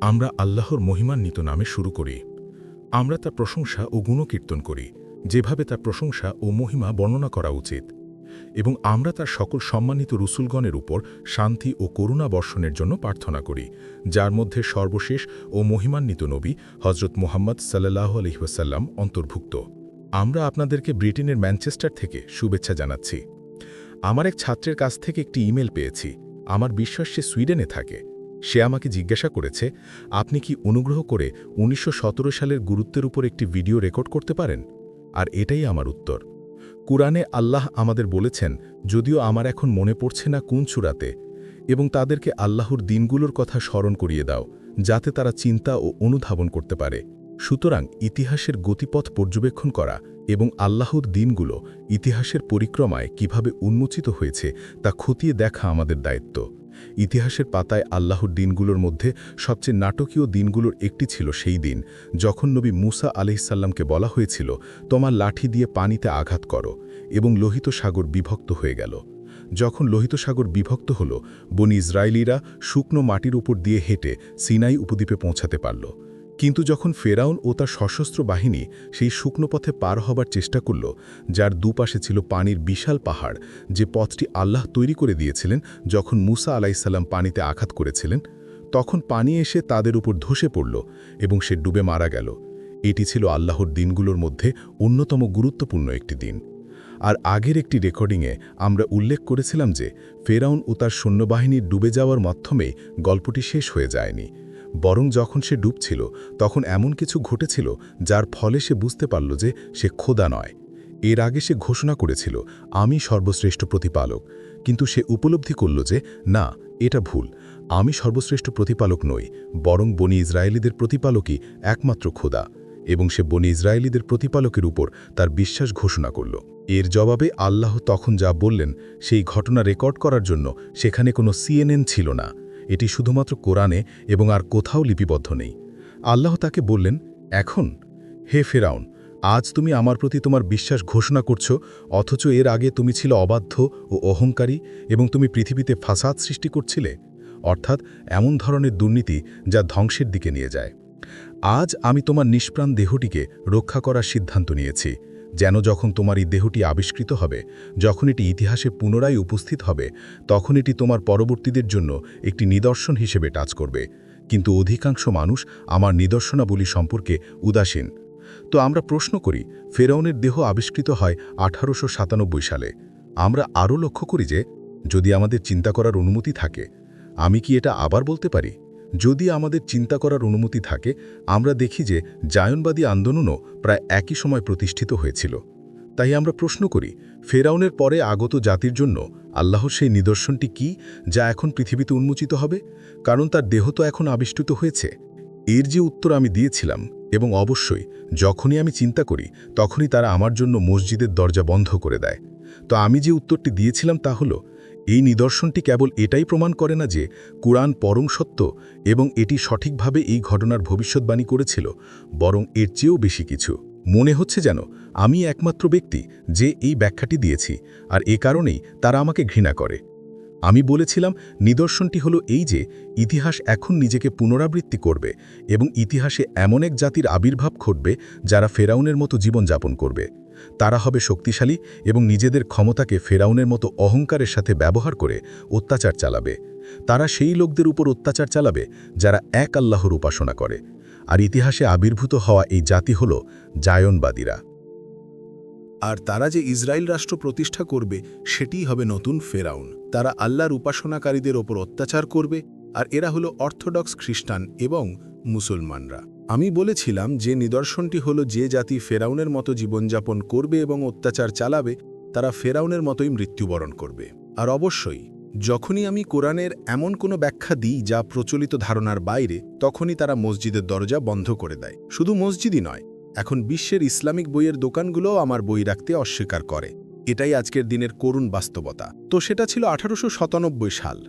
আমরা আল্লাহর মহিমান্বিত নামে শুরু করি। আমরা তার প্রশংসা ও গুণকীর্তন করি, যেভাবে তার প্রশংসা ও মহিমা বর্ণনা করা উচিত। এবং আমরা তার সকল সম্মানিত রুসুলগণের উপর শান্তি ও করুণা বর্ষণের জন্য প্রার্থনা করি, যার মধ্যে সর্বশেষ ও মহিমান্বিত নবী হজরত মোহাম্মদ সাল্লাহ আলহিহাসাল্লাম অন্তর্ভুক্ত। আমরা আপনাদেরকে ব্রিটেনের ম্যানচেস্টার থেকে শুভেচ্ছা জানাচ্ছি। আমার এক ছাত্রের কাছ থেকে একটি ইমেল পেয়েছি। আমার বিশ্বাস সে সুইডেনে থাকে। সে আমাকে জিজ্ঞাসা করেছে, আপনি কি অনুগ্রহ করে উনিশশো সতেরো সালের গুরুত্বের উপর একটি ভিডিও রেকর্ড করতে পারেন? আর এটাই আমার উত্তর। কুরআনে আল্লাহ আমাদের বলেছেন, যদিও আমার এখন মনে পড়ছে না কোন চূড়াতে, এবং তাদেরকে আল্লাহর দিনগুলোর কথা স্মরণ করিয়ে দাও, যাতে তারা চিন্তা ও অনুধাবন করতে পারে। সুতরাং ইতিহাসের গতিপথ পর্যবেক্ষণ করা এবং আল্লাহর দিনগুলো ইতিহাসের পরিক্রমায় কীভাবে উন্মোচিত হয়েছে তা খতিয়ে দেখা আমাদের দায়িত্ব। ইতিহাসের পাতায় আল্লাহর দিনগুলোর মধ্যে সবচেয়ে নাটকীয় দিনগুলোর একটি ছিল সেই দিন। যখন নবী মুসা আলহিসাল্লামকে বলা হয়েছিল, তোমার লাঠি দিয়ে পানিতে আঘাত করো এবং লোহিত সাগর বিভক্ত হয়ে গেল। যখন লোহিত সাগর বিভক্ত হল, বনি ইসরায়েলিরা শুকনো মাটির উপর দিয়ে হেঁটে সিনাই উপদ্বীপে পৌঁছাতে পারল। কিন্তু যখন ফেরাউন ও তার সশস্ত্র বাহিনী সেই শুকনো পথে পার হবার চেষ্টা করল, যার দুপাশে ছিল পানির বিশাল পাহাড়, যে পথটি আল্লাহ তৈরি করে দিয়েছিলেন যখন মুসা আলাইসাল্লাম পানিতে আঘাত করেছিলেন, তখন পানি এসে তাদের উপর ধসে পড়ল এবং সে ডুবে মারা গেল। এটি ছিল আল্লাহর দিনগুলোর মধ্যে অন্যতম গুরুত্বপূর্ণ একটি দিন। আর আগের একটি রেকর্ডিংয়ে আমরা উল্লেখ করেছিলাম যে, ফেরাউন ও তার সৈন্যবাহিনীর ডুবে যাওয়ার মাধ্যমে গল্পটি শেষ হয়ে যায়নি। বরং যখন সে ডুবছিল, তখন এমন কিছু ঘটেছিল যার ফলে সে বুঝতে পারল যে সে খোদা নয়। এর আগে সে ঘোষণা করেছিল, আমি সর্বশ্রেষ্ঠ প্রতিপালক। কিন্তু সে উপলব্ধি করল যে, না, এটা ভুল। আমি সর্বশ্রেষ্ঠ প্রতিপালক নই, বরং বনি ইসরায়েলিদের প্রতিপালকই একমাত্র খোদা। এবং সে বনি ইসরায়েলিদের প্রতিপালকের উপর তার বিশ্বাস ঘোষণা করল। এর জবাবে আল্লাহ তখন যা বললেন, সেই ঘটনা রেকর্ড করার জন্য সেখানে কোনো সিএনএন ছিল না। এটি শুধুমাত্র কোরআনে এবং আর কোথাও লিপিবদ্ধ নেই। আল্লাহ তাকে বললেন, এখন, হে ফেরাউন, আজ তুমি আমার প্রতি তোমার বিশ্বাস ঘোষণা করছ, অথচ এর আগে তুমি ছিল অবাধ্য ও অহংকারী এবং তুমি পৃথিবীতে ফাসাদ সৃষ্টি করছিলে, অর্থাৎ এমন ধরনের দুর্নীতি যা ধ্বংসের দিকে নিয়ে যায়। আজ আমি তোমার নিষ্প্রাণ দেহটিকে রক্ষা করার সিদ্ধান্ত নিয়েছি যেন যখন তোমার এই দেহটি আবিষ্কৃত হবে, যখন এটি ইতিহাসে পুনরায় উপস্থিত হবে, তখন এটি তোমার পরবর্তীদের জন্য একটি নিদর্শন হিসেবে টাচ করবে। কিন্তু অধিকাংশ মানুষ আমার নিদর্শনাবলী সম্পর্কে উদাসীন। তো আমরা প্রশ্ন করি ফেরাউনের দেহ আবিষ্কৃত হয় আঠারোশো সাতানব্বই সালে। আমরা আরও লক্ষ্য করি যে, যদি আমাদের চিন্তা করার অনুমতি থাকে, আমি কি এটা আবার বলতে পারি? যদি আমাদের চিন্তা করার অনুমতি থাকে, আমরা দেখি যে জায়নবাদী আন্দোলনও প্রায় একই সময় প্রতিষ্ঠিত হয়েছিল। তাই আমরা প্রশ্ন করি, ফেরাউনের পরে আগত জাতির জন্য আল্লাহর সেই নিদর্শনটি কি যা এখন পৃথিবীতে উন্মোচিত হবে? কারণ তার দেহ তো এখন আবিষ্কৃত হয়েছে। এর যে উত্তর আমি দিয়েছিলাম, এবং অবশ্যই যখনই আমি চিন্তা করি, তখনই তারা আমার জন্য মসজিদের দরজা বন্ধ করে দেয়। তো আমি যে উত্তরটি দিয়েছিলাম তা হলো এই নিদর্শনটি কেবল এটাই প্রমাণ করে না যে কোরআন পরম সত্য এবং এটি সঠিকভাবে এই ঘটনার ভবিষ্যৎবাণী করেছিল, বরং এর চেয়েও বেশি কিছু। মনে হচ্ছে যেন আমি একমাত্র ব্যক্তি যে এই ব্যাখ্যাটি দিয়েছি, আর এ কারণেই তারা আমাকে ঘৃণা করে। আমি বলেছিলাম, নিদর্শনটি হলো এই যে, ইতিহাস এখন নিজেকে পুনরাবৃত্তি করবে এবং ইতিহাসে এমন এক জাতির আবির্ভাব ঘটবে যারা ফেরাউনের মতো জীবনযাপন করবে। তারা হবে শক্তিশালী এবং নিজেদের ক্ষমতাকে ফেরাউনের মতো অহংকারের সাথে ব্যবহার করে অত্যাচার চালাবে। তারা সেই লোকদের উপর অত্যাচার চালাবে যারা এক আল্লাহর উপাসনা করে। আর ইতিহাসে আবির্ভূত হওয়া এই জাতি হল জায়নবাদীরা। আর তারা যে ইসরায়েল রাষ্ট্র প্রতিষ্ঠা করবে, সেটিই হবে নতুন ফেরাউন। তারা আল্লাহর উপাসনাকারীদের ওপর অত্যাচার করবে, আর এরা হলো অর্থোডক্স খ্রিস্টান এবং মুসলমানরা। আমি বলেছিলাম যে নিদর্শনটি হলো যে জাতি ফেরাউনের মতো জীবনযাপন করবে এবং অত্যাচার চালাবে, তারা ফেরাউনের মতোই মৃত্যুবরণ করবে। আর অবশ্যই, যখনই আমি কোরআনের এমন কোনো ব্যাখ্যা দিই যা প্রচলিত ধারণার বাইরে, তখনই তারা মসজিদের দরজা বন্ধ করে দেয়। শুধু মসজিদই নয় এখন বিশ্বের ইসলামিক বইয়ের দোকানগুলোও আমার বই রাখতে অস্বীকার করে। এটাই আজকের দিনের করুণ বাস্তবতা। তো সেটা ছিল আঠারোশো সাতানব্বই সাল।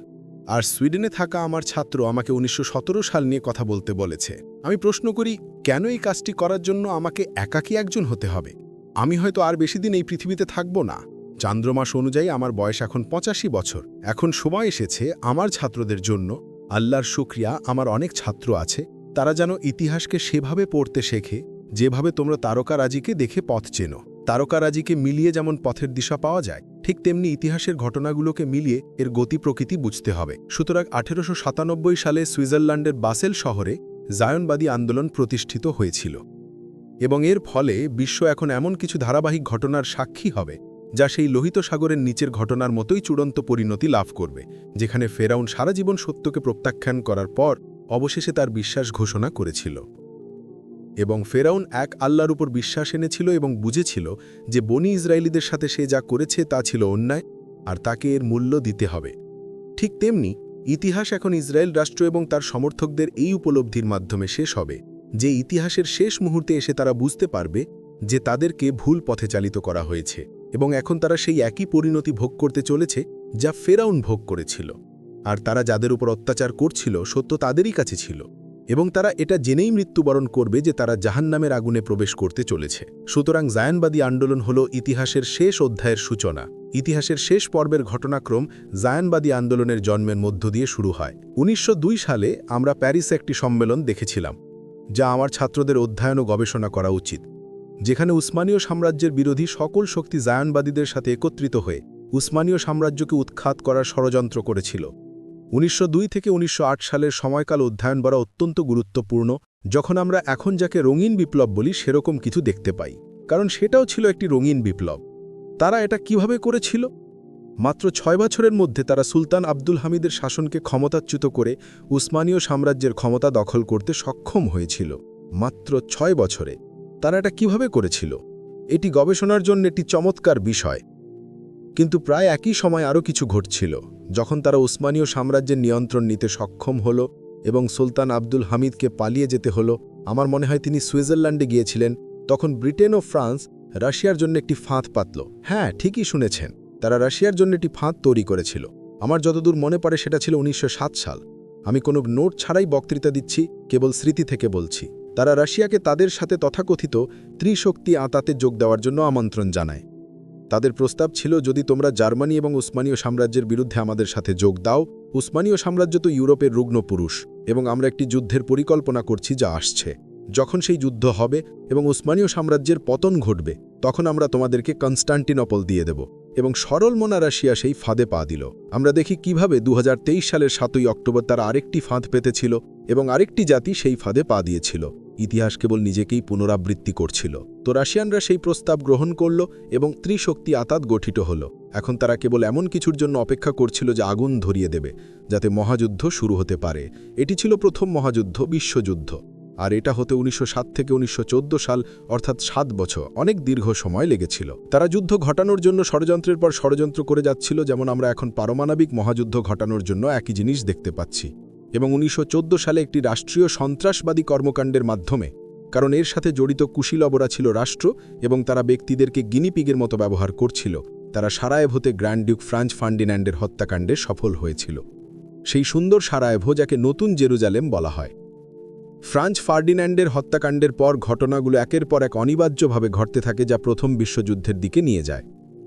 আর সুইডেনে থাকা আমার ছাত্র আমাকে উনিশশো সতেরো সাল নিয়ে কথা বলতে বলেছে। আমি প্রশ্ন করি, কেন এই কাজটি করার জন্য আমাকে একাকী একজন হতে হবে? আমি হয়তো আর বেশি দিন এই পৃথিবীতে থাকব না। চান্দ্রমাস অনুযায়ী আমার বয়স এখন পঁচাশি বছর। এখন সময় এসেছে আমার ছাত্রদের জন্য। আল্লাহর শুক্রিয়া, আমার অনেক ছাত্র আছে। তারা যেন ইতিহাসকে সেভাবে পড়তে শেখে। যেভাবে তোমরা তারকারাজিকে দেখে পথ চেনো। তারকারাজিকে মিলিয়ে যেমন পথের দিশা পাওয়া যায়, ঠিক তেমনি ইতিহাসের ঘটনাগুলোকে মিলিয়ে এর গতি প্রকৃতি বুঝতে হবে। সুতরাং আঠেরোশো সালে সুইজারল্যান্ডের বাসেল শহরে জায়নবাদী আন্দোলন প্রতিষ্ঠিত হয়েছিল। এবং এর ফলে বিশ্ব এখন এমন কিছু ধারাবাহিক ঘটনার সাক্ষী হবে, যা সেই লোহিত সাগরের নিচের ঘটনার মতোই চূড়ান্ত পরিণতি লাভ করবে, যেখানে ফেরাউন সারা জীবন সত্যকে প্রত্যাখ্যান করার পর অবশেষে তার বিশ্বাস ঘোষণা করেছিল। এবং ফেরাউন এক আল্লাহর উপর বিশ্বাস এনেছিল এবং বুঝেছিল যে বনি ইসরায়েলিদের সাথে সে যা করেছে তা ছিল অন্যায় আর তাকে এর মূল্য দিতে হবে। ঠিক তেমনি ইতিহাস এখন ইসরায়েল রাষ্ট্র এবং তার সমর্থকদের এই উপলব্ধির মাধ্যমে শেষ হবে, যে ইতিহাসের শেষ মুহূর্তে এসে তারা বুঝতে পারবে যে তাদেরকে ভুল পথে চালিত করা হয়েছে এবং এখন তারা সেই একই পরিণতি ভোগ করতে চলেছে যা ফেরাউন ভোগ করেছিল। আর তারা যাদের উপর অত্যাচার করছিল, সত্য তাদেরই কাছে ছিল। এবং তারা এটা জেনেই মৃত্যুবরণ করবে যে তারা জাহান্নামের আগুনে প্রবেশ করতে চলেছে। সুতরাং জায়ানবাদী আন্দোলন হল ইতিহাসের শেষ অধ্যায়ের সূচনা। ইতিহাসের শেষ পর্বের ঘটনাক্রম জায়ানবাদী আন্দোলনের জন্মের মধ্য দিয়ে শুরু হয়। উনিশশো দুই সালে আমরা প্যারিসে একটি সম্মেলন দেখেছিলাম, যা আমার ছাত্রদের অধ্যয়ন ও গবেষণা করা উচিত, যেখানে উসমানীয় সাম্রাজ্যের বিরোধী সকল শক্তি জায়ানবাদীদের সাথে একত্রিত হয়ে উসমানীয় সাম্রাজ্যকে উৎখাত করার ষড়যন্ত্র করেছিল। উনিশশো দুই থেকে উনিশশো আট সালের সময়কাল অধ্যয়ন করা অত্যন্ত গুরুত্বপূর্ণ, যখন আমরা এখন যাকে রঙিন বিপ্লব বলি সেরকম কিছু দেখতে পাই, কারণ সেটাও ছিল একটি রঙিন বিপ্লব। তারা এটা কীভাবে করেছিল? মাত্র ছয় বছরের মধ্যে তারা সুলতান আব্দুল হামিদের শাসনকে ক্ষমতাচ্যুত করে উসমানীয় সাম্রাজ্যের ক্ষমতা দখল করতে সক্ষম হয়েছিল। মাত্র ছয় বছরে। তারা এটা কীভাবে করেছিল? এটি গবেষণার জন্য একটি চমৎকার বিষয়। কিন্তু প্রায় একই সময় আরও কিছু ঘটছিল। যখন তারা উসমানীয় সাম্রাজ্যের নিয়ন্ত্রণ নিতে সক্ষম হল এবং সুলতান আব্দুল হামিদকে পালিয়ে যেতে হলো, আমার মনে হয় তিনি সুইজারল্যান্ডে গিয়েছিলেন, তখন ব্রিটেন ও ফ্রান্স রাশিয়ার জন্য একটি ফাঁদ পাতল। হ্যাঁ ঠিকই শুনেছেন, তারা রাশিয়ার জন্য একটি ফাঁদ তৈরি করেছিল। আমার যতদূর মনে পড়ে সেটা ছিল উনিশশো সাত সাল। আমি কোনো নোট ছাড়াই বক্তৃতা দিচ্ছি, কেবল স্মৃতি থেকে বলছি। তারা রাশিয়াকে তাদের সাথে তথাকথিত ত্রিশক্তি আঁতাতে যোগ দেওয়ার জন্য আমন্ত্রণ জানায়। তাদের প্রস্তাব ছিল, যদি তোমরা জার্মানি এবং উসমানীয় সাম্রাজ্যের বিরুদ্ধে আমাদের সাথে যোগ দাও, উসমানীয় সাম্রাজ্য তো ইউরোপের রুগ্ন পুরুষ, এবং আমরা একটি যুদ্ধের পরিকল্পনা করছি যা আসছে। যখন সেই যুদ্ধ হবে এবং উসমানীয় সাম্রাজ্যের পতন ঘটবে, তখন আমরা তোমাদেরকে কনস্টান্টিনপল দিয়ে দেব। এবং সরল মনা রাশিয়া সেই ফাঁদে পা দিল। আমরা দেখি কীভাবে দু হাজার তেইশ সালের সাতই অক্টোবর তারা আরেকটি ফাঁদ পেতেছিল এবং আরেকটি জাতি সেই ফাঁদে পা দিয়েছিল। ইতিহাস কেবল নিজেকেই পুনরাবৃত্তি করছিল। তো রাশিয়ানরা সেই প্রস্তাব গ্রহণ করল এবং ত্রিশক্তি আতাত গঠিত হল। এখন তারা কেবল এমন কিছুর জন্য অপেক্ষা করছিল যে আগুন ধরিয়ে দেবে, যাতে মহাযুদ্ধ শুরু হতে পারে। এটি ছিল প্রথম মহাযুদ্ধ, বিশ্বযুদ্ধ। আর এটা হতে উনিশশো সাত থেকে উনিশশো চোদ্দ সাল, অর্থাৎ সাত বছর, অনেক দীর্ঘ সময় লেগেছিল। তারা যুদ্ধ ঘটানোর জন্য ষড়যন্ত্রের পর ষড়যন্ত্র করে যাচ্ছিল, যেমন আমরা এখন পারমাণবিক মহাযুদ্ধ ঘটানোর জন্য একই জিনিস দেখতে পাচ্ছি। এবং উনিশশো চৌদ্দ সালে একটি রাষ্ট্রীয় সন্ত্রাসবাদী কর্মকাণ্ডের মাধ্যমে, কারণ এর সাথে জড়িত কুশীলবরা ছিল রাষ্ট্র এবং তারা ব্যক্তিদেরকে গিনিপিগের মতো ব্যবহার করছিল। তারা সারায়েভোতে গ্র্যান্ড ডিউক ফ্রান্স ফার্ডিন্যান্ডের হত্যাকাণ্ডে সফল হয়েছিল। সেই সুন্দর সারায়েভো যাকে নতুন জেরুজালেম বলা হয়। ফ্রান্স ফার্ডিন্যান্ডের হত্যাকাণ্ডের পর ঘটনাগুলো একের পর এক অনিবার্যভাবে ঘটতে থাকে যা প্রথম বিশ্বযুদ্ধের দিকে নিয়ে যায়।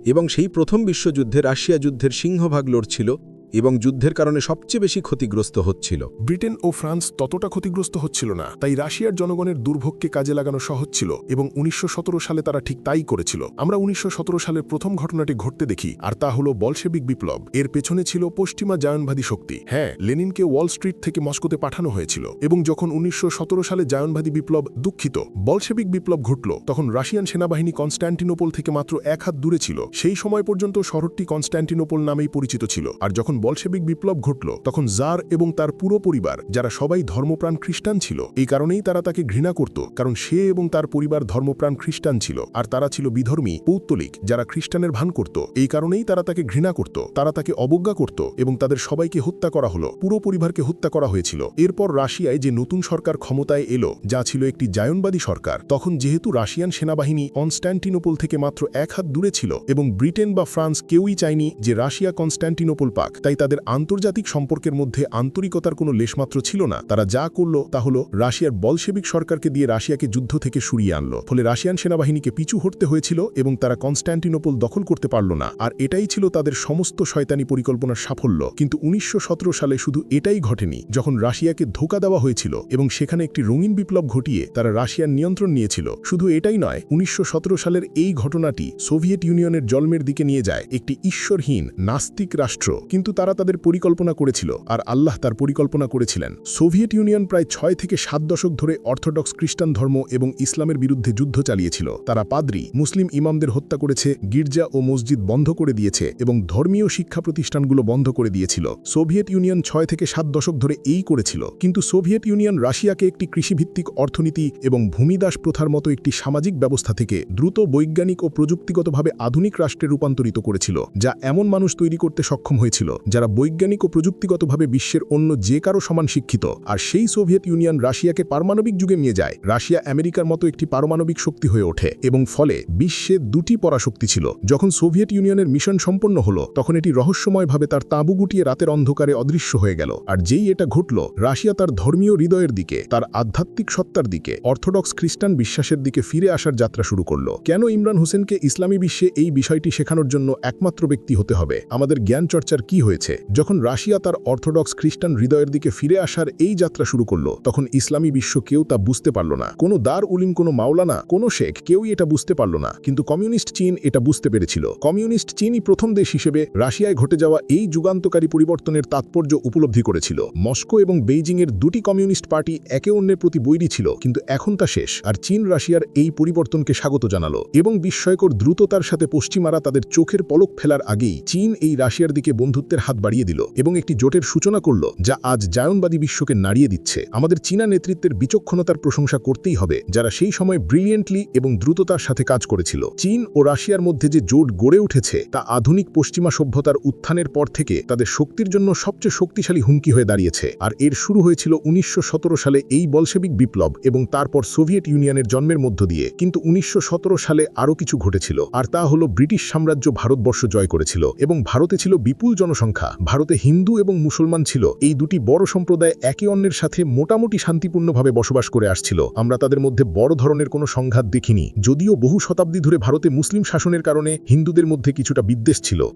এবং সেই প্রথম বিশ্বযুদ্ধে রাশিয়া যুদ্ধের সিংহভাগ লড়ছিল এবং যুদ্ধের কারণে সবচেয়ে বেশি ক্ষতিগ্রস্ত হচ্ছিল। ব্রিটেন ও ফ্রান্স ততটা ক্ষতিগ্রস্ত হচ্ছিল না, তাই রাশিয়ার জনগণের দুর্ভোগকে কাজে লাগানো সহজ ছিল এবং উনিশশো সতেরো সালে তারা ঠিক তাই করেছিল। আমরা উনিশশো সালের প্রথম ঘটনাটি ঘটতে দেখি, আর তা হল বলশেবিক বিপ্লব। এর পেছনে ছিল পশ্চিমা জায়নবাদী শক্তি। হ্যাঁ লেনিনকে ওয়াল স্ট্রিট থেকে মস্কোতে পাঠানো হয়েছিল এবং যখন উনিশশো সতেরো সালে জায়নবাদী বিপ্লব দুঃখিত, বলশেবিক বিপ্লব ঘটল, তখন রাশিয়ান সেনাবাহিনী কনস্ট্যান্টিনোপল থেকে মাত্র এক হাত দূরে ছিল। সেই সময় পর্যন্ত শহরটি কনস্ট্যান্টিনোপল নামেই পরিচিত ছিল, আর যখন বলশেবিক বিপ্লব ঘটল, তখন জার এবং তার পুরো পরিবার, যারা সবাই ধর্মপ্রাণ খ্রিস্টান ছিল, এই কারণেই তারা তাকে ঘৃণা করত, কারণ সে এবং তার পরিবার ধর্মপ্রাণ খ্রিস্টান ছিল, আর তারা ছিল বিধর্মী, পৌত্তলিক, যারা খ্রিস্টানের ভান করত, এই কারণেই তারা তাকে ঘৃণা করত, তারা তাকে অবজ্ঞা করত এবং তাদের সবাইকে হত্যা করা হলো, পুরো পরিবারকে হত্যা করা হয়েছিল। এরপর রাশিয়ায় যে নতুন সরকার ক্ষমতায় এলো, যা ছিল একটি জায়নবাদী সরকার, তখন যেহেতু রাশিয়ান সেনাবাহিনী কনস্ট্যান্টিনোপল থেকে মাত্র এক হাত দূরে ছিল এবং ব্রিটেন বা ফ্রান্স কেউই চায়নি যে রাশিয়া কনস্ট্যান্টিনোপল পাক, তাই তাই তাদের আন্তর্জাতিক সম্পর্কের মধ্যে আন্তরিকতার কোনো লেশমাত্র ছিল না। তারা যা করল তা হল রাশিয়ার বলশেবিক সরকারকে দিয়ে রাশিয়াকে যুদ্ধ থেকে সরিয়ে আনলো। ফলে রাশিয়ান সেনাবাহিনীকে পিছু হটতে হয়েছিল এবং তারা কনস্ট্যান্টিনোপল দখল করতে পারল না। আর এটাই ছিল তাদের সমস্ত শয়তানি পরিকল্পনার সাফল্য। কিন্তু উনিশশো সালে শুধু এটাই ঘটেনি, যখন রাশিয়াকে ধোকা দেওয়া হয়েছিল এবং সেখানে একটি রঙিন বিপ্লব ঘটিয়ে তারা রাশিয়ার নিয়ন্ত্রণ নিয়েছিল। শুধু এটাই নয়, উনিশশো সালের এই ঘটনাটি সোভিয়েত ইউনিয়নের জন্মের দিকে নিয়ে যায় একটি ঈশ্বরহীন, নাস্তিক রাষ্ট্র। কিন্তু তারা তাদের পরিকল্পনা করেছিল আর আল্লাহ তার পরিকল্পনা করেছিলেন। সোভিয়েত ইউনিয়ন প্রায় ছয় থেকে সাত দশক ধরে অর্থোডক্স খ্রিস্টান ধর্ম এবং ইসলামের বিরুদ্ধে যুদ্ধ চালিয়েছিল। তারা পাদ্রি, মুসলিম ইমামদের হত্যা করেছে, গির্জা ও মসজিদ বন্ধ করে দিয়েছে এবং ধর্মীয় শিক্ষা প্রতিষ্ঠানগুলো বন্ধ করে দিয়েছিল। সোভিয়েত ইউনিয়ন ছয় থেকে সাত দশক ধরে এই করেছিল। কিন্তু সোভিয়েত ইউনিয়ন রাশিয়াকে একটি কৃষিভিত্তিক অর্থনীতি এবং ভূমিদাস প্রথার মতো একটি সামাজিক ব্যবস্থা থেকে দ্রুত বৈজ্ঞানিক ও প্রযুক্তিগতভাবে আধুনিক রাষ্ট্রে রূপান্তরিত করেছিল, যা এমন মানুষ তৈরি করতে সক্ষম হয়েছিল। যারা বৈজ্ঞানিক ও প্রযুক্তিগতভাবে বিশ্বের অন্য যে কারও সমান শিক্ষিত, আর সেই সোভিয়েত ইউনিয়ন রাশিয়াকে পারমাণবিক যুগে নিয়ে যায়। রাশিয়া আমেরিকার মতো একটি পারমাণবিক শক্তি হয়ে ওঠে, এবং ফলে বিশ্বে দুটি পরাশক্তি ছিল। যখন সোভিয়েত ইউনিয়নের মিশন সম্পন্ন হল, তখন এটি রহস্যময়ভাবে তার তাঁবু গুটিয়ে রাতের অন্ধকারে অদৃশ্য হয়ে গেল। আর যেই এটা ঘটল, রাশিয়া তার ধর্মীয় হৃদয়ের দিকে, তার আধ্যাত্মিক সত্তার দিকে, অর্থোডক্স খ্রিস্টান বিশ্বাসের দিকে ফিরে আসার যাত্রা শুরু করল। কেন ইমরান হোসেনকে ইসলামী বিশ্বে এই বিষয়টি শেখানোর জন্য একমাত্র ব্যক্তি হতে হবে? আমাদের জ্ঞান চর্চার কি হয়েছে। যখন রাশিয়া তার অর্থোডক্স খ্রিস্টান হৃদয়ের দিকে ফিরে আসার এই যাত্রা শুরু করল, তখন ইসলামী বিশ্ব কেউ তা বুঝতে পারল না। কোনো দার উলিম, কোনো মাওলানা, কোনো শেখ কেউই এটা বুঝতে পারল না। কিন্তু কমিউনিস্ট চীন এটা বুঝতে পেরেছিল। কমিউনিস্ট চীনই প্রথম দেশ হিসেবে রাশিয়ায় ঘটে যাওয়া এই যুগান্তকারী পরিবর্তনের তাৎপর্য উপলব্ধি করেছিল। মস্কো এবং বেইজিংয়ের দুটি কমিউনিস্ট পার্টি একে অন্যের প্রতি বৈরী ছিল, কিন্তু এখন তা শেষ, আর চীন রাশিয়ার এই পরিবর্তনকে স্বাগত জানালো। এবং বিস্ময়কর দ্রুততার সাথে পশ্চিমারা তাদের চোখের পলক ফেলার আগেই চীন এই রাশিয়ার দিকে বন্ধুত্বের হাত বাড়িয়ে দিল এবং একটি জোটের সূচনা করল যা আজ জায়নবাদী বিশ্বকে নাড়িয়ে দিচ্ছে। আমাদের চীনা নেতৃত্বের বিচক্ষণতার প্রশংসা করতেই হবে, যারা সেই সময় ব্রিলিয়েন্টলি এবং দ্রুততার সাথে কাজ করেছিল। চীন ও রাশিয়ার মধ্যে যে জোট গড়ে উঠেছে, তা আধুনিক পশ্চিমা সভ্যতার উত্থানের পর থেকে তাদের শক্তির জন্য সবচেয়ে শক্তিশালী হুমকি হয়ে দাঁড়িয়েছে। আর এর শুরু হয়েছিল উনিশশো সতেরো সালে এই বলশেবিক বিপ্লব এবং তারপর সোভিয়েত ইউনিয়নের জন্মের মধ্য দিয়ে। কিন্তু উনিশশো সতেরো সালে আরও কিছু ঘটেছিল, আর তা হল ব্রিটিশ সাম্রাজ্য ভারতবর্ষ জয় করেছিল এবং ভারতে ছিল বিপুল জনসংখ্যা। ভারতে হিন্দু এবং মুসলমান ছিল। এই দুটি বড় সম্প্রদায় একে অন্যের সাথে মোটামুটি শান্তিপূর্ণভাবে বসবাস করে আসছিল। আমরা তাদের মধ্যে বড় ধরনের কোনো সংঘাত দেখিনি। যদিও বহু শতাব্দী ধরে ভারতে মুসলিম শাসনের কারণে হিন্দুদের মধ্যে কিছুটা বিদ্বেষ ছিল।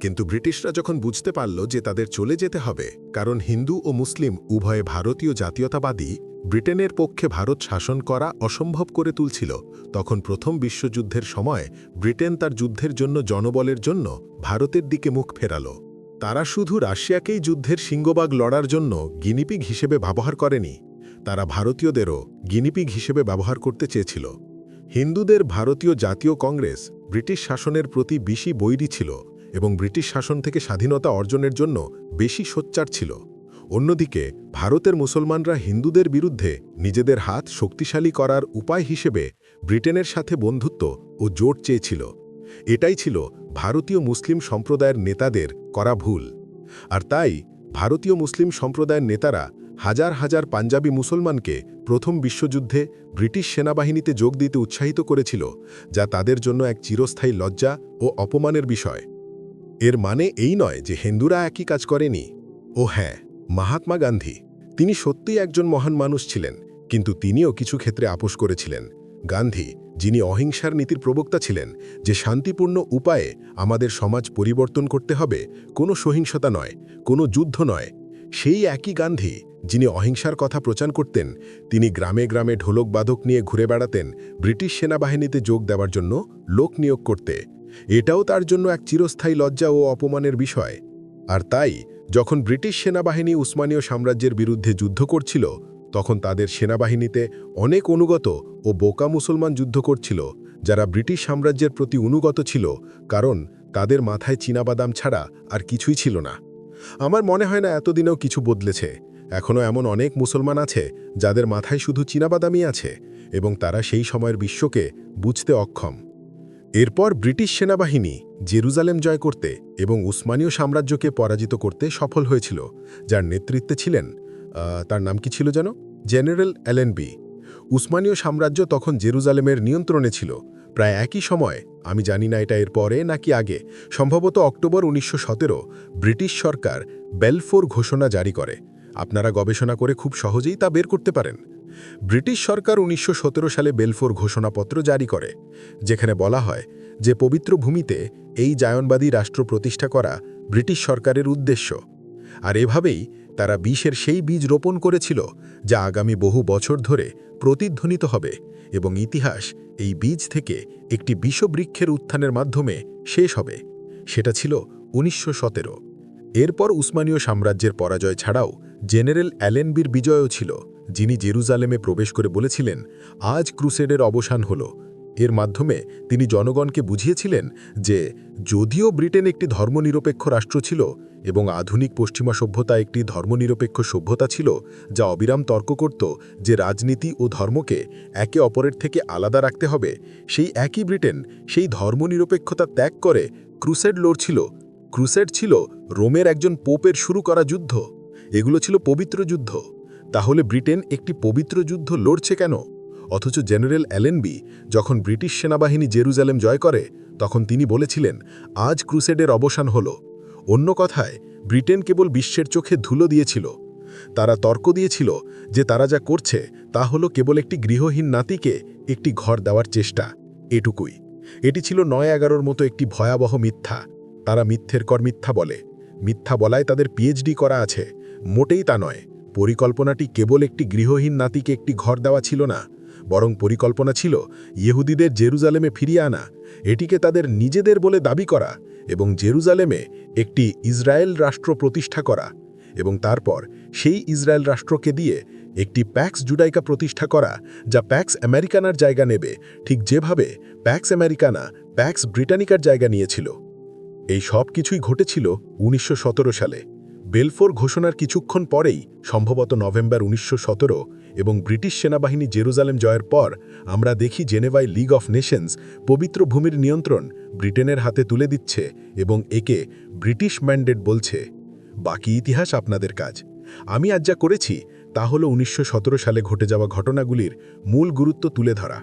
কিন্তু ব্রিটিশরা যখন বুঝতে পারল যে তাদের চলে যেতে হবে, কারণ হিন্দু ও মুসলিম উভয়ে ভারতীয় জাতীয়তাবাদী, ব্রিটেনের পক্ষে ভারত শাসন করা অসম্ভব করে তুলছিল। তখন প্রথম বিশ্বযুদ্ধের সময় ব্রিটেন তার যুদ্ধের জন্য জনবলের জন্য ভারতের দিকে মুখ ফেরাল। তারা শুধু রাশিয়াকেই যুদ্ধের সিংহবাগ লড়ার জন্য গিনিপিগ হিসেবে ব্যবহার করেনি, তারা ভারতীয়দেরও গিনিপিগ হিসেবে ব্যবহার করতে চেয়েছিল। হিন্দুদের ভারতীয় জাতীয় কংগ্রেস ব্রিটিশ শাসনের প্রতি বেশি বৈরী ছিল এবং ব্রিটিশ শাসন থেকে স্বাধীনতা অর্জনের জন্য বেশি সোচ্চার ছিল। অন্যদিকে, ভারতের মুসলমানরা হিন্দুদের বিরুদ্ধে নিজেদের হাত শক্তিশালী করার উপায় হিসেবে ব্রিটেনের সাথে বন্ধুত্ব ও জোট চেয়েছিল। এটাই ছিল ভারতীয় মুসলিম সম্প্রদায়ের নেতাদের করা ভুল। আর তাই, ভারতীয় মুসলিম সম্প্রদায়ের নেতারা হাজার হাজার পাঞ্জাবি মুসলমানকে প্রথম বিশ্বযুদ্ধে ব্রিটিশ সেনাবাহিনীতে যোগ দিতে উৎসাহিত করেছিল, যা তাদের জন্য এক চিরস্থায়ী লজ্জা ও অপমানের বিষয়। এর মানে এই নয় যে হিন্দুরা একই কাজ করেনি। ও হ্যাঁ মহাত্মা গান্ধী, তিনি সত্যিই একজন মহান মানুষ ছিলেন, কিন্তু তিনিও কিছু ক্ষেত্রে আপোষ করেছিলেন। গান্ধী, যিনি অহিংসার নীতির প্রবক্তা ছিলেন, যে শান্তিপূর্ণ উপায়ে আমাদের সমাজ পরিবর্তন করতে হবে, কোনো সহিংসতা নয়, কোনো যুদ্ধ নয়। সেই একই গান্ধী, যিনি অহিংসার কথা প্রচার করতেন, তিনি গ্রামে গ্রামে ঢোলক বাদক নিয়ে ঘুরে বেড়াতেন, ব্রিটিশ সেনাবাহিনীতে যোগ দেওয়ার জন্য লোক নিয়োগ করতে। এটাও তার জন্য এক চিরস্থায়ী লজ্জা ও অপমানের বিষয়। আর তাই, যখন ব্রিটিশ সেনাবাহিনী উসমানীয় সাম্রাজ্যের বিরুদ্ধে যুদ্ধ করছিল তখন তাদের সেনাবাহিনীতে অনেক অনুগত ও বোকা মুসলমান যুদ্ধ করছিল, যারা ব্রিটিশ সাম্রাজ্যের প্রতি অনুগত ছিল, কারণ তাদের মাথায় চীনাবাদাম ছাড়া আর কিছুই ছিল না। আমার মনে হয় না এতদিনেও কিছু বদলেছে। এখনও এমন অনেক মুসলমান আছে, যাদের মাথায় শুধু চীনাবাদামই আছে, এবং তারা সেই সময়ের বিশ্বকে বুঝতে অক্ষম। এরপর ব্রিটিশ সেনাবাহিনী জেরুজালেম জয় করতে এবং উসমানীয় সাম্রাজ্যকে পরাজিত করতে সফল হয়েছিল, যার নেতৃত্বে ছিলেন তার নাম কি ছিল যেন? জেনারেল অ্যালেনবি উসমানীয় সাম্রাজ্য তখন জেরুজালেমের নিয়ন্ত্রণে ছিল। প্রায় একই সময়, আমি জানি না এটা এর পরে নাকি আগে, সম্ভবত অক্টোবর উনিশশো সতেরো, ব্রিটিশ সরকার বেলফোর ঘোষণা জারি করে। আপনারা গবেষণা করে খুব সহজেই তা বের করতে পারেন। ব্রিটিশ সরকার উনিশশো সতেরো সালে বেলফোর ঘোষণাপত্র জারি করে, যেখানে বলা হয় যে পবিত্র ভূমিতে এই জায়নবাদী রাষ্ট্র প্রতিষ্ঠা করা ব্রিটিশ সরকারের উদ্দেশ্য। আর এভাবেই তারা বিষের সেই বীজ রোপণ করেছিল, যা আগামী বহু বছর ধরে প্রতিধ্বনিত হবে এবং ইতিহাস এই বীজ থেকে একটি বিষবৃক্ষের উত্থানের মাধ্যমে শেষ হবে। সেটা ছিল উনিশশো সতেরো। এরপর উসমানীয় সাম্রাজ্যের পরাজয় ছাড়াও জেনারেল অ্যালেনবির বিজয়ও ছিল, যিনি জেরুজালেমে প্রবেশ করে বলেছিলেন, আজ ক্রুসেডের অবসান হল। এর মাধ্যমে তিনি জনগণকে বুঝিয়েছিলেন যে, যদিও ব্রিটেন একটি ধর্মনিরপেক্ষ রাষ্ট্র ছিল এবং আধুনিক পশ্চিমা সভ্যতা একটি ধর্মনিরপেক্ষ সভ্যতা ছিল, যা অবিরাম তর্ক করত যে রাজনীতি ও ধর্মকে একে অপরের থেকে আলাদা রাখতে হবে। সেই একই ব্রিটেন সেই ধর্মনিরপেক্ষতা ত্যাগ করে ক্রুসেড লড়ছিল ক্রুসেড ছিল রোমের একজন পোপের শুরু করা যুদ্ধ। এগুলো ছিল পবিত্র যুদ্ধ। তাহলে ব্রিটেন একটি পবিত্র যুদ্ধ লড়ছে কেন? অথচ জেনারেল অ্যালেনবি যখন ব্রিটিশ সেনাবাহিনী জেরুজালেম জয় করে, তখন তিনি বলেছিলেন, আজ ক্রুসেডের অবসান হল। অন্য কথায়, ব্রিটেন কেবল বিশ্বের চোখে ধুলো দিয়েছিল। তারা তর্ক দিয়েছিল যে তারা যা করছে, তা হলো কেবল একটি গৃহহীন নাতিকে একটি ঘর দেওয়ার চেষ্টা। এটুকুই। এটি ছিল নয় এগারোর মতো একটি ভয়াবহ মিথ্যা। তারা মিথ্যের কর মিথ্যা বলে। মিথ্যা বলায় তাদের পিএইচডি করা আছে। মোটেই তা নয়। পরিকল্পনাটি কেবল একটি গৃহহীন নাতিকে একটি ঘর দেওয়া ছিল না। বরং পরিকল্পনা ছিল ইহুদিদের জেরুজালেমে ফিরিয়ে আনা। এটিকে তাদের নিজেদের বলে দাবি করা এবং জেরুজালেমে একটি ইসরায়েল রাষ্ট্র প্রতিষ্ঠা করা এবং তারপর সেই ইসরায়েল রাষ্ট্রকে দিয়ে একটি প্যাক্স জুডাইকা প্রতিষ্ঠা করা, যা প্যাক্স আমেরিকানার জায়গা নেবে, ঠিক যেভাবে প্যাক্স আমেরিকানা প্যাক্স ব্রিটানিকার জায়গা নিয়েছিল। এই সব কিছুই ঘটেছিল উনিশশো সতেরো সালে। বেলফোর ঘোষণার কিছুক্ষণ পরেই, সম্ভবত নভেম্বর উনিশশো সতেরো এবং ব্রিটিশ সেনাবাহিনী জেরুজালেম জয়ের পর, আমরা দেখি জেনেভায় লিগ অফ নেশনস পবিত্র ভূমির নিয়ন্ত্রণ ব্রিটেনের হাতে তুলে দিচ্ছে এবং একে ব্রিটিশ ম্যান্ডেট বলছে। বাকি ইতিহাস আপনাদের কাজ। আমি আজ যা করেছি, তা হল উনিশশো সতেরো সালে ঘটে যাওয়া ঘটনাগুলির মূল গুরুত্ব তুলে ধরা।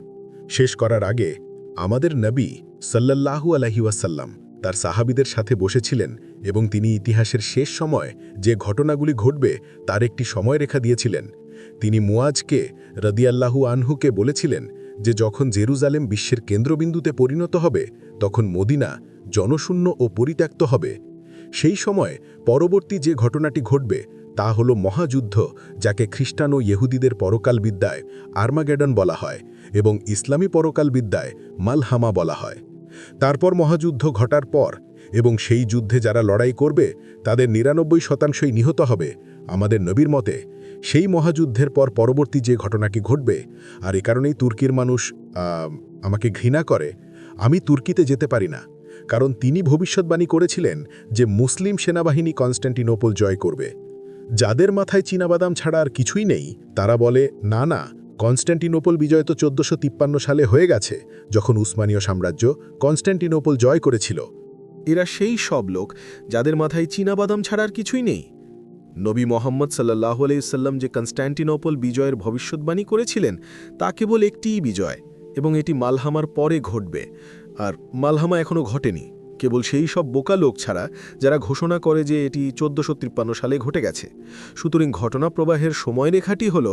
শেষ করার আগে, আমাদের নবী সাল্লাল্লাহু আলহি ওয়াসাল্লাম তার সাহাবিদের সাথে বসেছিলেন এবং তিনি ইতিহাসের শেষ সময় যে ঘটনাগুলি ঘটবে, তার একটি সময়রেখা দিয়েছিলেন। তিনি মুয়াজকে রদিয়াল্লাহু আনহুকে বলেছিলেন যে যখন জেরুজালেম বিশ্বের কেন্দ্রবিন্দুতে পরিণত হবে, তখন মদিনা জনশূন্য ও পরিত্যক্ত হবে। সেই সময় পরবর্তী যে ঘটনাটি ঘটবে, তা হল মহাযুদ্ধ, যাকে খ্রিস্টান ও ইহুদিদের পরকাল বিদ্যায় আর্মাগেডন বলা হয় এবং ইসলামী পরকাল বিদ্যায় মালহামা বলা হয়। তারপর মহাযুদ্ধ ঘটার পর এবং সেই যুদ্ধে যারা লড়াই করবে, তাদের নিরানব্বই শতাংশই নিহত হবে। আমাদের নবীর মতে সেই মহাযুদ্ধের পর পরবর্তী যে ঘটনাটি ঘটবে, আর এ কারণেই তুর্কির মানুষ আমাকে ঘৃণা করে, আমি তুর্কিতে যেতে পারি না, কারণ তিনি ভবিষ্যৎবাণী করেছিলেন যে মুসলিম সেনাবাহিনী কনস্ট্যান্টিনোপল জয় করবে। যাদের মাথায় চীনাবাদাম ছাড়া আর কিছুই নেই, তারা বলে, না না কনস্ট্যান্টিনোপল বিজয় তো চোদ্দশো সালে হয়ে গেছে, যখন উসমানীয় সাম্রাজ্য কনস্ট্যান্টিনোপল জয় করেছিল। এরা সেই সব লোক যাদের মাথায় চীনাবাদাম ছাড়া আর কিছুই নেই। নবী মোহাম্মদ সাল্লাহ আলাইসাল্লাম যে কনস্ট্যান্টিনোপল বিজয়ের ভবিষ্যৎবাণী করেছিলেন, তা কেবল একটিই বিজয় এবং এটি মালহামার পরে ঘটবে। আর মালহামা এখনও ঘটেনি। কেবল সেই সব বোকা লোক ছাড়া যারা ঘোষণা করে যে এটি চোদ্দশো সালে ঘটে গেছে। সুতরাং ঘটনা প্রবাহের সময়রেখাটি হল,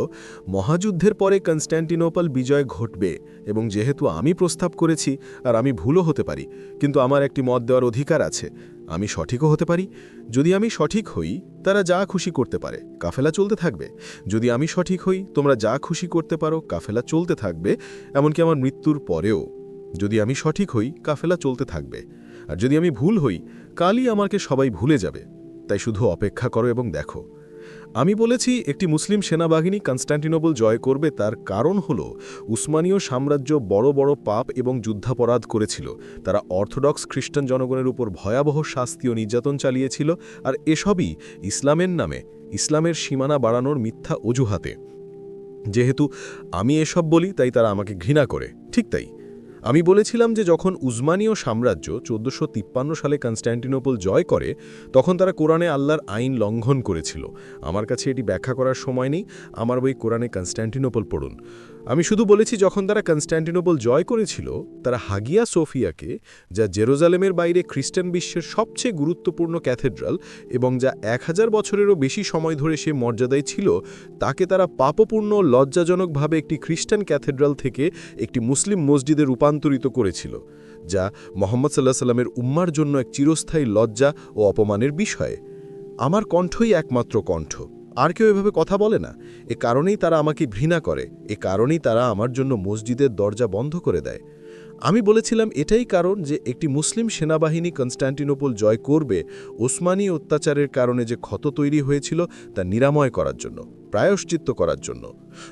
মহাযুদ্ধের পরে কনস্ট্যান্টিনোপল বিজয় ঘটবে এবং যেহেতু আমি প্রস্তাব করেছি আর আমি ভুলও হতে পারি, কিন্তু আমার একটি মত দেওয়ার অধিকার আছে, আমি সঠিকও হতে পারি। যদি আমি সঠিক হই, তারা যা খুশি করতে পারে, কাফেলা চলতে থাকবে। যদি আমি সঠিক হই, তোমরা যা খুশি করতে পারো, কাফেলা চলতে থাকবে, এমনকি আমার মৃত্যুর পরেও। যদি আমি সঠিক হই, কাফেলা চলতে থাকবে। আর যদি আমি ভুল হই, কালই আমাকে সবাই ভুলে যাবে। তাই শুধু অপেক্ষা করো এবং দেখো। আমি বলেছি, একটি মুসলিম সেনাবাহিনী কনস্ট্যান্টিনোবল জয় করবে, তার কারণ হল, উসমানীয় সাম্রাজ্য বড় বড় পাপ এবং যুদ্ধাপরাধ করেছিল। তারা অর্থোডক্স খ্রিস্টান জনগণের উপর ভয়াবহ শাস্তি ও নির্যাতন চালিয়েছিল, আর এসবই ইসলামের নামে, ইসলামের সীমানা বাড়ানোর মিথ্যা অজুহাতে। যেহেতু আমি এসব বলি, তাই তারা আমাকে ঘৃণা করে। ঠিক তাই। আমি বলেছিলাম যে যখন উজমানীয় সাম্রাজ্য চোদ্দশো সালে কনস্ট্যান্টিনোপল জয় করে, তখন তারা কোরআনে আল্লাহর আইন লঙ্ঘন করেছিল। আমার কাছে এটি ব্যাখ্যা করার সময় নেই। আমার ওই কোরআনে কনস্ট্যান্টিনোপল পড়ুন। আমি শুধু বলেছি, যখন তারা কনস্ট্যান্টিনোপল জয় করেছিল, তারা হাগিয়া সোফিয়াকে, যা জেরুজালেমের বাইরে খ্রিস্টান বিশ্বের সবচেয়ে গুরুত্বপূর্ণ ক্যাথেড্রাল এবং যা এক হাজার বছরেরও বেশি সময় ধরে সে মর্যাদায় ছিল, তাকে তারা পাপপূর্ণ লজ্জাজনকভাবে একটি খ্রিস্টান ক্যাথেড্রাল থেকে একটি মুসলিম মসজিদে রূপান্তরিত করেছিল, যা মোহাম্মদ সাল্লাহ সাল্লামের উম্মার জন্য এক চিরস্থায়ী লজ্জা ও অপমানের বিষয়। আমার কণ্ঠই একমাত্র কণ্ঠ। আর কেউ এভাবে কথা বলে না। এ কারণেই তারা আমাকে ঘৃণা করে। এ কারণেই তারা আমার জন্য মসজিদের দরজা বন্ধ করে দেয়। আমি বলেছিলাম, এটাই কারণ যে একটি মুসলিম সেনাবাহিনী কনস্ট্যান্টিনোপল জয় করবে ওসমানী অত্যাচারের কারণে যে ক্ষত তৈরি হয়েছিল তা নিরাময় করার জন্য, প্রায়শ্চিত্ত করার জন্য।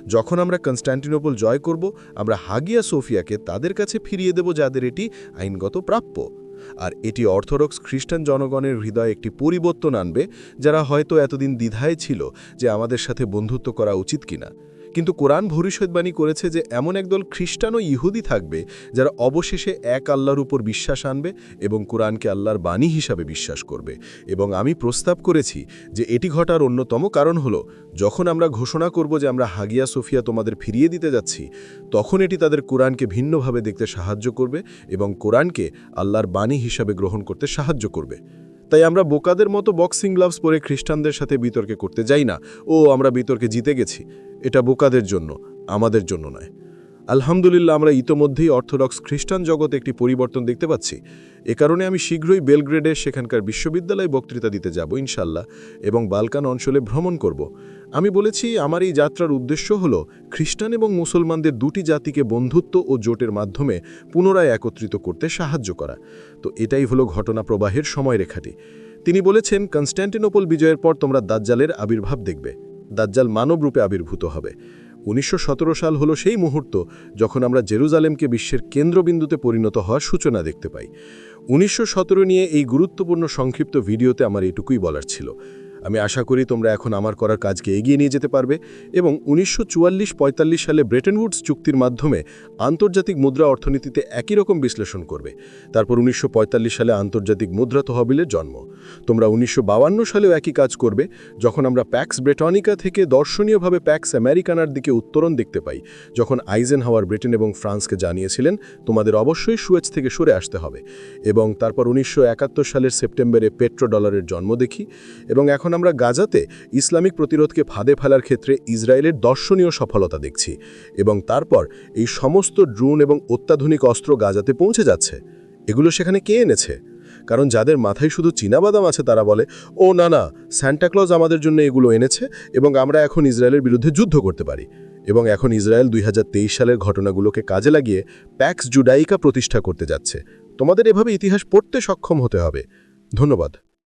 যখন আমরা কনস্ট্যান্টিনোপল জয় করব, আমরা হাগিয়া সোফিয়াকে তাদের কাছে ফিরিয়ে দেব যাদের এটি আইনগত প্রাপ্য। আর এটি অর্থোডক্স খ্রিস্টান জনগণের হৃদয়ে একটি পরিবর্তন আনবে, যারা হয়তো এতদিন দ্বিধায় ছিল যে আমাদের সাথে বন্ধুত্ব করা উচিত কিনা। কিন্তু কোরআন ভবিষ্যৎবাণী করেছে যে এমন একদল খ্রিস্টান ও ইহুদি থাকবে যারা অবশেষে এক আল্লাহর উপর বিশ্বাস আনবে এবং কোরআনকে আল্লাহর বাণী হিসাবে বিশ্বাস করবে। এবং আমি প্রস্তাব করেছি যে এটি ঘটার অন্যতম কারণ হলো, যখন আমরা ঘোষণা করব যে আমরা হাগিয়া সোফিয়া তোমাদের ফিরিয়ে দিতে যাচ্ছি, তখন এটি তাদের কোরআনকে ভিন্নভাবে দেখতে সাহায্য করবে এবং কোরআনকে আল্লাহর বাণী হিসাবে গ্রহণ করতে সাহায্য করবে। তাই আমরা বোকাদের মতো বক্সিং গ্লাভস পরে খ্রিস্টানদের সাথে বিতর্কে করতে যাই না। ও, আমরা বিতর্কে জিতে গেছি। এটা বোকাদের জন্য, আমাদের জন্য নয়। আলহামদুলিল্লাহ, আমরা ইতোমধ্যেই অর্থোডক্স খ্রিস্টান জগতে একটি পরিবর্তন দেখতে পাচ্ছি। এ কারণে আমি শীঘ্রই বেলগ্রেডে সেখানকার বিশ্ববিদ্যালয়ে বক্তৃতা দিতে যাব, ইনশাল্লাহ, এবং বালকান অঞ্চলে ভ্রমণ করব। আমি বলেছি, আমার এই যাত্রার উদ্দেশ্য হল খ্রিস্টান এবং মুসলমানদের দুটি জাতিকে বন্ধুত্ব ও জোটের মাধ্যমে পুনরায় একত্রিত করতে সাহায্য করা। তো এটাই হলো ঘটনা প্রবাহের সময়রেখাটি। তিনি বলেছেন কনস্ট্যান্টিনোপল বিজয়ের পর তোমরা দাজ্জালের আবির্ভাব দেখবে। দাজ্জাল মানবরূপে আবির্ভূত হবে। উনিশশো সতেরো সাল হলো সেই মুহূর্ত যখন আমরা জেরুজালেমকে বিশ্বের কেন্দ্রবিন্দুতে পরিণত হওয়ার সূচনা দেখতে পাই। উনিশশো সতেরো নিয়ে এই গুরুত্বপূর্ণ সংক্ষিপ্ত ভিডিওতে আমার এটুকুই বলার ছিল। আমি আশা করি তোমরা এখন আমার করার কাজকে এগিয়ে নিয়ে যেতে পারবে এবং উনিশশো চুয়াল্লিশ সালে ব্রেটেন উডস চুক্তির মাধ্যমে আন্তর্জাতিক মুদ্রা অর্থনীতিতে একই রকম বিশ্লেষণ করবে। তারপর উনিশশো পঁয়তাল্লিশ সালে আন্তর্জাতিক মুদ্রা তহবিলের জন্ম। তোমরা উনিশশো সালেও একই কাজ করবে, যখন আমরা প্যাক্স ব্রেটনিকা থেকে দর্শনীয়ভাবে প্যাক্স আমেরিকানার দিকে উত্তরণ দেখতে পাই। যখন আইজেন হাওয়ার ব্রিটেন এবং ফ্রান্সকে জানিয়েছিলেন, তোমাদের অবশ্যই সুয়েজ থেকে সরে আসতে হবে। এবং তারপর উনিশশো একাত্তর সালের সেপ্টেম্বরে পেট্রো ডলারের জন্ম দেখি। এবং এখন আমরা গাজাতে ইসলামিক প্রতিরোধকে ফাঁদে ফেলার ক্ষেত্রে ইসরায়েলের দর্শনীয় সফলতা দেখছি এবং তারপর এই সমস্ত ড্রোন এবং অত্যাধুনিক অস্ত্র গাজাতে পৌঁছে যাচ্ছে। এগুলো সেখানে কে এনেছে? কারণ যাদের মাথায় শুধু চীনাবাদাম আছে তারা বলে, ও না না স্যান্টাক্লজ আমাদের জন্য এগুলো এনেছে এবং আমরা এখন ইসরায়েলের বিরুদ্ধে যুদ্ধ করতে পারি। এবং এখন ইসরায়েল দুই হাজার তেইশ সালের ঘটনাগুলোকে কাজে লাগিয়ে প্যাক্স জুডাইকা প্রতিষ্ঠা করতে যাচ্ছে। তোমাদের এভাবে ইতিহাস পড়তে সক্ষম হতে হবে। ধন্যবাদ।